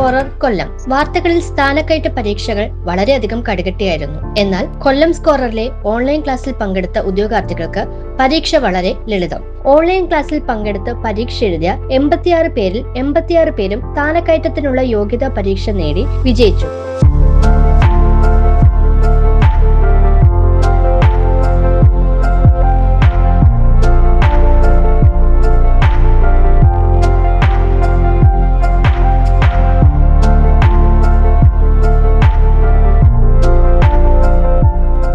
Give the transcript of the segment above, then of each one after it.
Scorer കൊല്ലം. വാർത്തകളിൽ സ്ഥാനക്കയറ്റ പരീക്ഷകൾ വളരെയധികം കടുകട്ടിയായിരുന്നു. എന്നാൽ കൊല്ലം സ്കോററിലെ ഓൺലൈൻ ക്ലാസ്സിൽ പങ്കെടുത്ത ഉദ്യോഗാർത്ഥികൾക്ക് പരീക്ഷ വളരെ ലളിതം. ഓൺലൈൻ ക്ലാസ്സിൽ പങ്കെടുത്ത് പരീക്ഷ എഴുതിയ എൺപത്തിയാറ് പേരിൽ എൺപത്തിയാറ് പേരും സ്ഥാനക്കയറ്റത്തിനുള്ള യോഗ്യതാ പരീക്ഷ നേടി വിജയിച്ചു.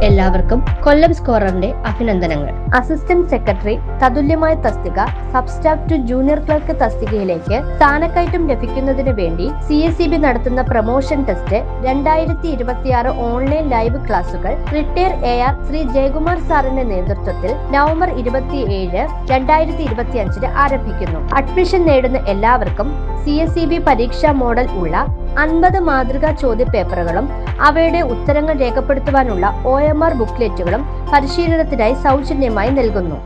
എല്ലാവർക്കും കൊല്ലം സ്കോററിന്റെ അഭിനന്ദനങ്ങൾ. അസിസ്റ്റന്റ് സെക്രട്ടറി തതുല്യമായ തസ്തിക sub staff to junior clerk തസ്തികയിലേക്ക് സ്ഥാനക്കയറ്റം ലഭിക്കുന്നതിന് വേണ്ടി സി എസ് സി ബി നടത്തുന്ന പ്രൊമോഷൻ ടെസ്റ്റ് രണ്ടായിരത്തി ഇരുപത്തിയാറ് ഓൺലൈൻ ലൈവ് ക്ലാസുകൾ retire A R Shri Jayakumar സാറിന്റെ നേതൃത്വത്തിൽ നവംബർ ഇരുപത്തിയേഴ് രണ്ടായിരത്തി ഇരുപത്തി അഞ്ചിന് ആരംഭിക്കുന്നു. അഡ്മിഷൻ നേടുന്ന എല്ലാവർക്കും സി എസ് സി ബി പരീക്ഷാ മോഡൽ ഉള്ള അൻപത് മാതൃകാ ചോദ്യപേപ്പറുകളും അവയുടെ ഉത്തരങ്ങൾ രേഖപ്പെടുത്തുവാനുള്ള ഒ എം ആർ ബുക്ക്ലെറ്റുകളും പരിശീലനത്തിനായി സൗജന്യമായി നൽകുന്നു.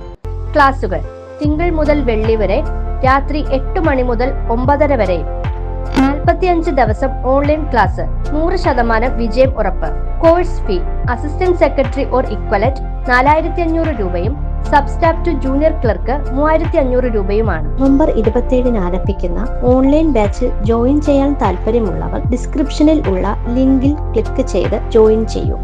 ക്ലാസുകൾ തിങ്കൾ മുതൽ വെള്ളി വരെ രാത്രി എട്ട് മണി മുതൽ ഒമ്പതര വരെ. നാൽപ്പത്തിയഞ്ച് ദിവസം ഓൺലൈൻ ക്ലാസ് നൂറ് ശതമാനം വിജയം ഉറപ്പ്. Course fee assistant secretary or equivalent നാലായിരത്തി അഞ്ഞൂറ് രൂപയും സബ്സ്റ്റാഫ് ടു ജൂനിയർ ക്ലർക്ക് മൂവായിരത്തി അഞ്ഞൂറ് രൂപയുമാണ്. നവംബർ ഇരുപത്തിയേഴിന് ആരംഭിക്കുന്ന ഓൺലൈൻ ബാച്ച് ജോയിൻ ചെയ്യാൻ താല്പര്യമുള്ളവർ ഡിസ്ക്രിപ്ഷനിൽ ഉള്ള ലിങ്കിൽ ക്ലിക്ക് ചെയ്ത് ജോയിൻ ചെയ്യൂ.